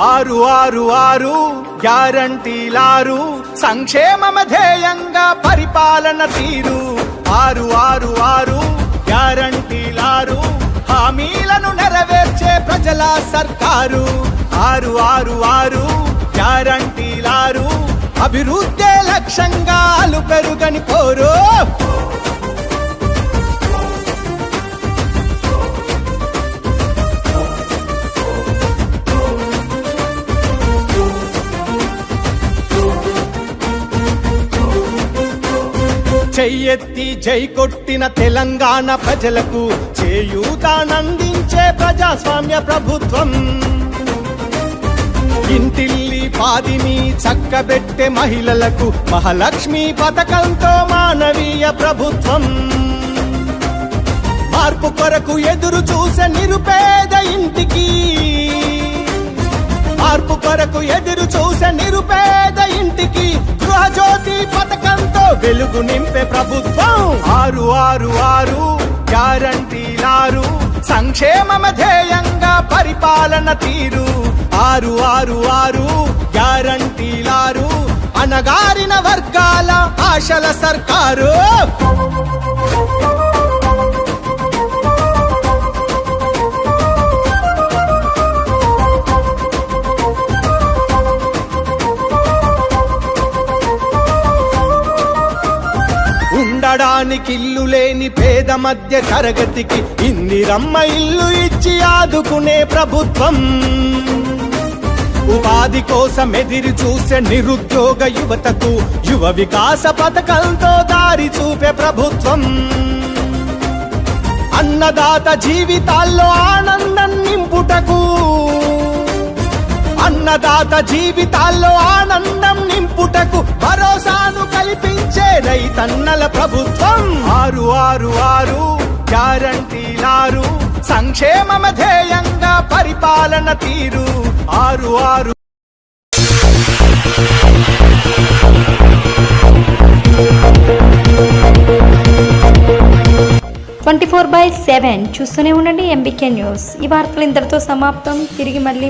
ఆరు ఆరు ఆరు గ్యారంటీలారు సంక్షేమమ ధ్యేయంగా పరిపాలన తీరు. ఆరు ఆరు ఆరు గ్యారంటీలారు హామీలను నెరవేర్చే ప్రజల సర్కారు. ఆరు ఆరు ఆరు గ్యారంటీలారు అభివృద్ధే లక్ష్యంగా అలు పెరుగని పోరు. చెయ్యెత్తి జై కొట్టిన తెలంగాణ ప్రజలకు చేయూతానందించే ప్రజాస్వామ్య ప్రభుత్వం. ఇంటిల్లి పాదిని చక్కబెట్టే మహిళలకు మహాలక్ష్మి పథకంతో మానవీయ ప్రభుత్వం. మార్పు కొరకు ఎదురు చూసే నిరుపేద చెప్పే ప్రభుత్వం. ఆరు ఆరు ఆరు గ్యారంటీలారు సంక్షేమమ ధ్యేయంగా పరిపాలన తీరు. ఆరు ఆరు ఆరు గ్యారంటీలారు అనగారిన వర్గాల ఆశల సర్కారు. ఉండడానికి ఇల్లు లేని పేద మధ్య తరగతికి ఇందిరమ్మ ఇల్లు ఇచ్చి ఆదుకునే ప్రభుత్వం. ఉపాధి కోసం ఎదిరి చూసే నిరుద్యోగ యువతకు యువ వికాస పథకంతో దారి చూపే ప్రభుత్వం. అన్నదాత జీవితాల్లో ఆనందం నింపుటకు అన్నదాత జీవితాల్లో ఆనందం నింపుటకు భరోసా ప్రభుత్వం. ఆరు ఆరు ఆరు గ్యారంటీలారు సంక్షేమమ ధ్యేయంగా పరిపాలన తీరు. ఆరు ఆరు. ట్వంటీ ఫోర్ బై సెవెన్ చూస్తూనే ఉండండి ఎంబీకే న్యూస్. ఈ వార్తలు ఇంతటితో సమాప్తం. తిరిగి మళ్ళీ